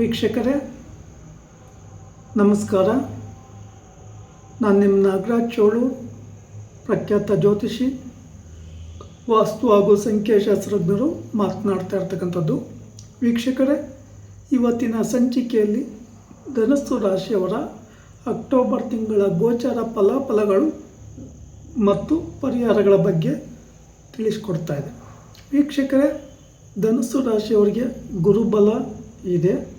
ವೀಕ್ಷಕರೇ, ನಮಸ್ಕಾರ. ನಾನು ನಿಮ್ಮ ನಾಗರಾಜ್ ಚೋಳು, ಪ್ರಖ್ಯಾತ ಜ್ಯೋತಿಷಿ, ವಾಸ್ತು ಹಾಗೂ ಸಂಖ್ಯಾಶಾಸ್ತ್ರಜ್ಞರು ಮಾತನಾಡ್ತಾ ಇರ್ತಕ್ಕಂಥದ್ದು. ವೀಕ್ಷಕರೇ, ಇವತ್ತಿನ ಸಂಚಿಕೆಯಲ್ಲಿ ಧನಸ್ಸು ರಾಶಿಯವರ ಅಕ್ಟೋಬರ್ ತಿಂಗಳ ಗೋಚರ ಫಲಾಫಲಗಳು ಮತ್ತು ಪರಿಹಾರಗಳ ಬಗ್ಗೆ ತಿಳಿಸ್ಕೊಡ್ತಾ ಇದೆ. ವೀಕ್ಷಕರೇ, ಧನುಸ್ಸು ರಾಶಿಯವರಿಗೆ ಗುರುಬಲ ಇದೆ.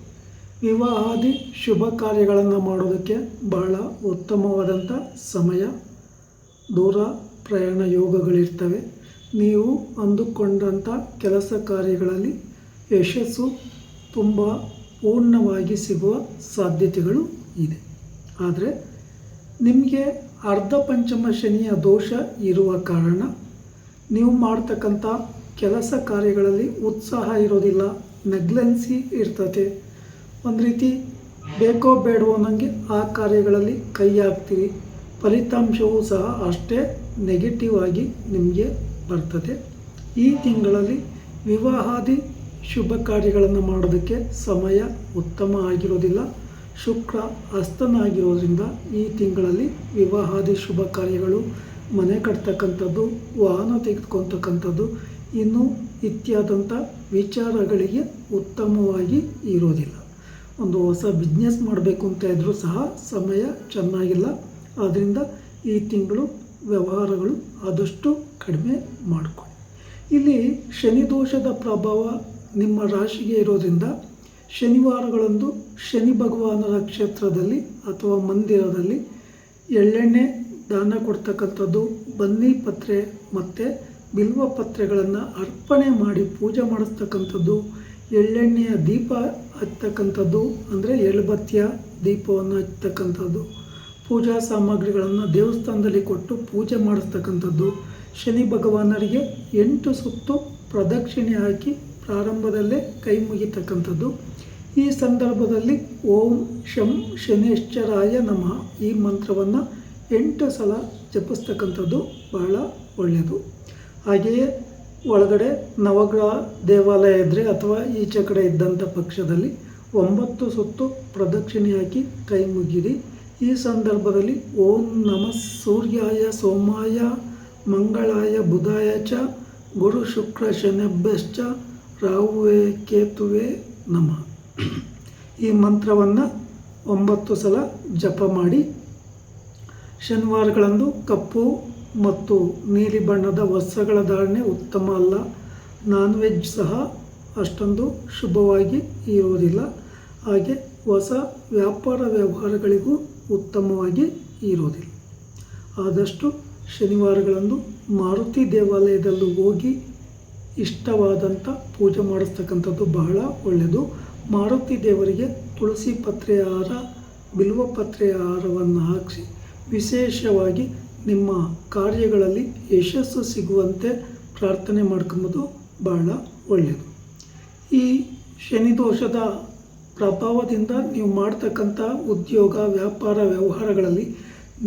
ವಿವಾಹಾದಿ ಶುಭ ಕಾರ್ಯಗಳನ್ನು ಮಾಡೋದಕ್ಕೆ ಬಹಳ ಉತ್ತಮವಾದಂಥ ಸಮಯ, ದೂರ ಪ್ರಯಾಣ ಯೋಗಗಳಿರ್ತವೆ. ನೀವು ಅಂದುಕೊಂಡಂಥ ಕೆಲಸ ಕಾರ್ಯಗಳಲ್ಲಿ ಯಶಸ್ಸು ತುಂಬ ಪೂರ್ಣವಾಗಿ ಸಿಗುವ ಸಾಧ್ಯತೆಗಳು ಇದೆ. ಆದರೆ ನಿಮಗೆ ಅರ್ಧ ಪಂಚಮ ಶನಿಯ ದೋಷ ಇರುವ ಕಾರಣ ನೀವು ಮಾಡ್ತಕ್ಕಂಥ ಕೆಲಸ ಕಾರ್ಯಗಳಲ್ಲಿ ಉತ್ಸಾಹ ಇರೋದಿಲ್ಲ ನೆಗ್ಲೆನ್ಸಿ ಇರ್ತದೆ ಒಂದು ರೀತಿ ಬೇಕೋ ಬೇಡವೋ ನನಗೆ ಆ ಕಾರ್ಯಗಳಲ್ಲಿ ಕೈ ಹಾಕ್ತೀವಿ ಫಲಿತಾಂಶವೂ ಸಹ ಅಷ್ಟೇ ನೆಗೆಟಿವ್ ಆಗಿ ನಿಮಗೆ ಬರ್ತದೆ. ಈ ತಿಂಗಳಲ್ಲಿ ವಿವಾಹಾದಿ ಶುಭ ಕಾರ್ಯಗಳನ್ನು ಮಾಡೋದಕ್ಕೆ ಸಮಯ ಉತ್ತಮ ಆಗಿರೋದಿಲ್ಲ. ಶುಕ್ರ ಅಸ್ತನಾಗಿರೋದ್ರಿಂದ ಈ ತಿಂಗಳಲ್ಲಿ ವಿವಾಹಾದಿ ಶುಭ ಕಾರ್ಯಗಳು ಮನೆ ಕಟ್ತಕ್ಕಂಥದ್ದು, ವಾಹನ ತೆಗೆದುಕೊಂತಕ್ಕಂಥದ್ದು ಇನ್ನೂ ಇತ್ಯಾದಂಥ ವಿಚಾರಗಳಿಗೆ ಉತ್ತಮವಾಗಿ ಇರೋದಿಲ್ಲ. ಒಂದು ಹೊಸ ಬಿಸ್ನೆಸ್ ಮಾಡಬೇಕು ಅಂತ ಇದ್ದರೂ ಸಹ ಸಮಯ ಚೆನ್ನಾಗಿಲ್ಲ. ಆದ್ದರಿಂದ ಈ ತಿಂಗಳು ವ್ಯವಹಾರಗಳು ಆದಷ್ಟು ಕಡಿಮೆ ಮಾಡಿಕೊಳ್ಳಿ. ಇಲ್ಲಿ ಶನಿ ದೋಷದ ಪ್ರಭಾವ ನಿಮ್ಮ ರಾಶಿಗೆ ಇರೋದ್ರಿಂದ ಶನಿವಾರಗಳಂದು ಶನಿ ಭಗವಾನರ ಕ್ಷೇತ್ರದಲ್ಲಿ ಅಥವಾ ಮಂದಿರದಲ್ಲಿ ಎಳ್ಳೆಣ್ಣೆ ದಾನ ಕೊಡ್ತಕ್ಕಂಥದ್ದು, ಬನ್ನಿ ಪತ್ರೆ ಮತ್ತು ಬಿಲ್ವ ಪತ್ರೆಗಳನ್ನು ಅರ್ಪಣೆ ಮಾಡಿ ಪೂಜೆ ಮಾಡಿಸ್ತಕ್ಕಂಥದ್ದು ಎಳ್ಳೆಣ್ಣೆಯ ದೀಪ ಹಚ್ಚತಕ್ಕಂಥದ್ದು ಅಂದರೆ ಎಳ್ಬತ್ತಿಯ ದೀಪವನ್ನು ಹಚ್ಚತಕ್ಕಂಥದ್ದು. ಪೂಜಾ ಸಾಮಗ್ರಿಗಳನ್ನು ದೇವಸ್ಥಾನದಲ್ಲಿ ಕೊಟ್ಟು ಪೂಜೆ ಮಾಡಿಸ್ತಕ್ಕಂಥದ್ದು. ಶನಿ ಭಗವಾನರಿಗೆ ಎಂಟು ಸುತ್ತು ಪ್ರದಕ್ಷಿಣೆ ಹಾಕಿ ಪ್ರಾರಂಭದಲ್ಲೇ ಕೈ ಮುಗಿತಕ್ಕಂಥದ್ದು. ಈ ಸಂದರ್ಭದಲ್ಲಿ ಓಂ ಶಂ ಶನೇಶ್ವರಾಯ ನಮಃ ಈ ಮಂತ್ರವನ್ನು ಎಂಟು ಸಲ ಜಪಿಸ್ತಕ್ಕಂಥದ್ದು ಬಹಳ ಒಳ್ಳೆಯದು. ಹಾಗೆಯೇ ಒಳಗಡೆ ನವಗ್ರಹ ದೇವಾಲಯ ಇದ್ದರೆ ಅಥವಾ ಈಚೆ ಕಡೆ ಇದ್ದಂಥ ಪಕ್ಷದಲ್ಲಿ ಒಂಬತ್ತು ಸುತ್ತು ಪ್ರದಕ್ಷಿಣೆ ಹಾಕಿ ಕೈ ಮುಗಿರಿ. ಈ ಸಂದರ್ಭದಲ್ಲಿ ಓಂ ನಮಃ ಸೂರ್ಯಾಯ ಸೋಮಾಯ ಮಂಗಳಾಯ ಬುಧಾಯ ಚ ಗುರು ಶುಕ್ರ ಶನಭ್ಯಶ್ಚ ರಾಹುವೆ ಕೇತುವೆ ನಮ. ಈ ಮಂತ್ರವನ್ನು ಒಂಬತ್ತು ಸಲ ಜಪ ಮಾಡಿ. ಶನಿವಾರಗಳಂದು ಕಪ್ಪು ಮತ್ತು ನೀಲಿ ಬಣ್ಣದ ವಸ್ತ್ರಗಳ ಧಾರಣೆ ಉತ್ತಮ ಅಲ್ಲ. ನಾನ್ ವೆಜ್ ಸಹ ಅಷ್ಟೊಂದು ಶುಭವಾಗಿ ಇರುವುದಿಲ್ಲ. ಹಾಗೆ ಹೊಸ ವ್ಯಾಪಾರ ವ್ಯವಹಾರಗಳಿಗೂ ಉತ್ತಮವಾಗಿ ಇರೋದಿಲ್ಲ ಆದಷ್ಟು ಶನಿವಾರಗಳಂದು ಮಾರುತಿ ದೇವಾಲಯದಲ್ಲೂ ಹೋಗಿ ಇಷ್ಟವಾದಂಥ ಪೂಜೆ ಮಾಡಿಸ್ತಕ್ಕಂಥದ್ದು ಬಹಳ ಒಳ್ಳೆಯದು. ಮಾರುತಿ ದೇವರಿಗೆ ತುಳಸಿ ಪತ್ರೆಯ ಹಾರ, ಬಿಲ್ವ ಪತ್ರೆಯ ಹಾರವನ್ನು ಹಾಕಿಸಿ ವಿಶೇಷವಾಗಿ ನಿಮ್ಮ ಕಾರ್ಯಗಳಲ್ಲಿ ಯಶಸ್ಸು ಸಿಗುವಂತೆ ಪ್ರಾರ್ಥನೆ ಮಾಡ್ಕೊಂಬೋದು. ಭಾಳ ಒಳ್ಳೆಯದು ಈ ಶನಿ ದೋಷದ ಪ್ರಭಾವದಿಂದ ನೀವು ಮಾಡ್ತಕ್ಕಂಥ ಉದ್ಯೋಗ, ವ್ಯಾಪಾರ, ವ್ಯವಹಾರಗಳಲ್ಲಿ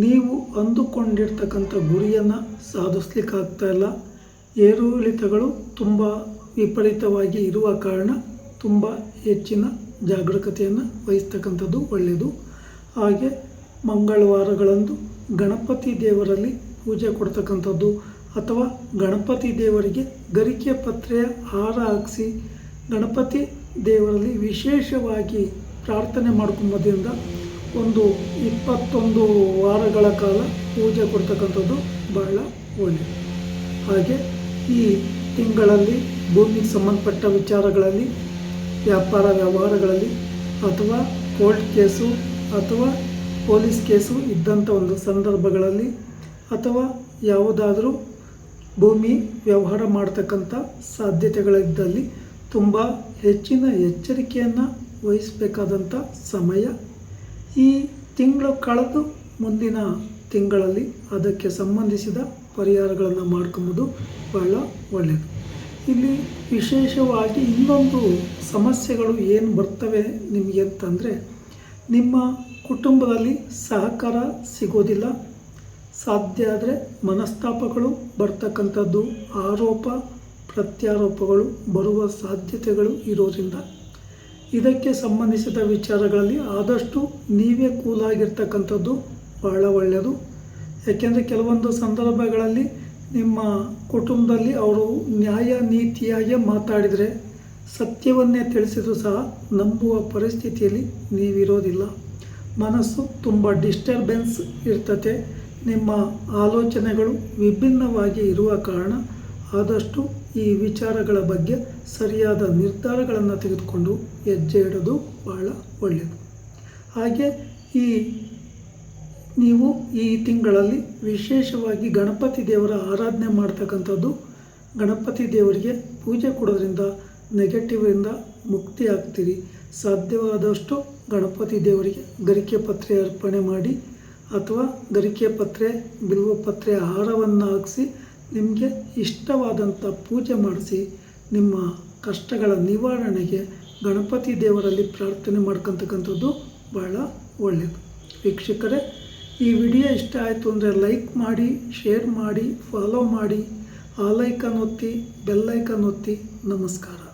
ನೀವು ಅಂದುಕೊಂಡಿರ್ತಕ್ಕಂಥ ಗುರಿಯನ್ನು ಸಾಧಿಸ್ಲಿಕ್ಕಾಗ್ತಾ ಇಲ್ಲ. ಏರುಳಿತಗಳು ತುಂಬ ವಿಪರೀತವಾಗಿ ಇರುವ ಕಾರಣ ತುಂಬ ಹೆಚ್ಚಿನ ಜಾಗರೂಕತೆಯನ್ನು ವಹಿಸ್ತಕ್ಕಂಥದ್ದು ಒಳ್ಳೆಯದು ಹಾಗೆ ಮಂಗಳವಾರಗಳಂದು ಗಣಪತಿ ದೇವರಲ್ಲಿ ಪೂಜೆ ಕೊಡ್ತಕ್ಕಂಥದ್ದು ಅಥವಾ ಗಣಪತಿ ದೇವರಿಗೆ ಗರಿಕೆ ಪತ್ರೆಯ ಹಾರ ಹಾಕಿಸಿ ಗಣಪತಿ ದೇವರಲ್ಲಿ ವಿಶೇಷವಾಗಿ ಪ್ರಾರ್ಥನೆ ಮಾಡ್ಕೊಂಬೋದ್ರಿಂದ ಒಂದು ಇಪ್ಪತ್ತೊಂದು ವಾರಗಳ ಕಾಲ ಪೂಜೆ ಕೊಡ್ತಕ್ಕಂಥದ್ದು ಬಹಳ ಒಳ್ಳೆಯದು ಹಾಗೆ ಈ ತಿಂಗಳಲ್ಲಿ ಭೂಮಿಗೆ ಸಂಬಂಧಪಟ್ಟ ವಿಚಾರಗಳಲ್ಲಿ, ವ್ಯಾಪಾರ ವ್ಯವಹಾರಗಳಲ್ಲಿ ಅಥವಾ ಕೋರ್ಟ್ ಕೇಸು ಅಥವಾ ಪೊಲೀಸ್ ಕೇಸು ಇದ್ದಂಥ ಒಂದು ಸಂದರ್ಭಗಳಲ್ಲಿ ಅಥವಾ ಯಾವುದಾದರೂ ಭೂಮಿ ವ್ಯವಹಾರ ಮಾಡ್ತಕ್ಕಂಥ ಸಾಧ್ಯತೆಗಳಿದ್ದಲ್ಲಿ ತುಂಬ ಹೆಚ್ಚಿನ ಎಚ್ಚರಿಕೆಯನ್ನು ವಹಿಸಬೇಕಾದಂಥ ಸಮಯ. ಈ ತಿಂಗಳು ಕಳೆದು ಮುಂದಿನ ತಿಂಗಳಲ್ಲಿ ಅದಕ್ಕೆ ಸಂಬಂಧಿಸಿದ ಪರಿಹಾರಗಳನ್ನು ಮಾಡ್ಕೊಂಬೋದು. ಬಹಳ ಒಳ್ಳೆಯದು ಇಲ್ಲಿ ವಿಶೇಷವಾಗಿ ಇನ್ನೊಂದು ಸಮಸ್ಯೆಗಳು ಏನು ಬರ್ತವೆ ನಿಮಗೆ ಅಂತಂದರೆ, ನಿಮ್ಮ ಕುಟುಂಬದಲ್ಲಿ ಸಹಕಾರ ಸಿಗೋದಿಲ್ಲ. ಸಾಧ್ಯ ಆದರೆ ಮನಸ್ತಾಪಗಳು ಬರ್ತಕ್ಕಂಥದ್ದು, ಆರೋಪ, ಪ್ರತ್ಯಾರೋಪಗಳು ಬರುವ ಸಾಧ್ಯತೆಗಳು ಇರೋದ್ರಿಂದ. ಇದಕ್ಕೆ ಸಂಬಂಧಿಸಿದ ವಿಚಾರಗಳಲ್ಲಿ ಆದಷ್ಟು ನೀವೇ ಕೂಲಾಗಿರ್ತಕ್ಕಂಥದ್ದು ಬಹಳ ಒಳ್ಳೆಯದು. ಯಾಕೆಂದರೆ ಕೆಲವೊಂದು ಸಂದರ್ಭಗಳಲ್ಲಿ ನಿಮ್ಮ ಕುಟುಂಬದಲ್ಲಿ ಅವರು ನ್ಯಾಯ ನೀತಿಯಾಗಿ ಮಾತಾಡಿದರೆ ಸತ್ಯವನ್ನೇ ತಿಳಿಸಿದರೂ ಸಹ ನಂಬುವ ಪರಿಸ್ಥಿತಿಯಲ್ಲಿ ನೀವಿರೋದಿಲ್ಲ. ಮನಸ್ಸು ತುಂಬ ಡಿಸ್ಟರ್ಬೆನ್ಸ್ ಇರ್ತತೆ ನಿಮ್ಮ ಆಲೋಚನೆಗಳು ವಿಭಿನ್ನವಾಗಿ ಇರುವ ಕಾರಣ ಆದಷ್ಟು ಈ ವಿಚಾರಗಳ ಬಗ್ಗೆ ಸರಿಯಾದ ನಿರ್ಧಾರಗಳನ್ನು ತೆಗೆದುಕೊಂಡು ಹೆಜ್ಜೆ ಇಡೋದು ಬಹಳ ಒಳ್ಳೆಯದು. ಹಾಗೆ ಈ ನೀವು ಈ ತಿಂಗಳಲ್ಲಿ ವಿಶೇಷವಾಗಿ ಗಣಪತಿ ದೇವರ ಆರಾಧನೆ ಮಾಡ್ತಕ್ಕಂಥದ್ದು, ಗಣಪತಿ ದೇವರಿಗೆ ಪೂಜೆ ಕೊಡೋದ್ರಿಂದ ನೆಗೆಟಿವಿಂದ ಮುಕ್ತಿ ಆಗ್ತೀರಿ. ಸಾಧ್ಯವಾದಷ್ಟು ಗಣಪತಿ ದೇವರಿಗೆ ಗರಿಕೆ ಪತ್ರೆ ಅರ್ಪಣೆ ಮಾಡಿ ಅಥವಾ ಗರಿಕೆ ಪತ್ರೆ, ಬಿಲ್ವ ಪತ್ರೆ ಹಾರವನ್ನು ಹಾಕಿಸಿ ನಿಮಗೆ ಇಷ್ಟವಾದಂಥ ಪೂಜೆ ಮಾಡಿಸಿ ನಿಮ್ಮ ಕಷ್ಟಗಳ ನಿವಾರಣೆಗೆ ಗಣಪತಿ ದೇವರಲ್ಲಿ ಪ್ರಾರ್ಥನೆ ಮಾಡ್ಕೊತಕ್ಕಂಥದ್ದು ಭಾಳ ಒಳ್ಳೆಯದು ವೀಕ್ಷಕರೇ, ಈ ವಿಡಿಯೋ ಇಷ್ಟ ಆಯಿತು ಅಂದರೆ ಲೈಕ್ ಮಾಡಿ, ಶೇರ್ ಮಾಡಿ, ಫಾಲೋ ಮಾಡಿ, ಆ ಲೈಕನ್ ಒತ್ತಿ ಬೆಲ್ಲೈಕನ್ ಒತ್ತಿ. ನಮಸ್ಕಾರ.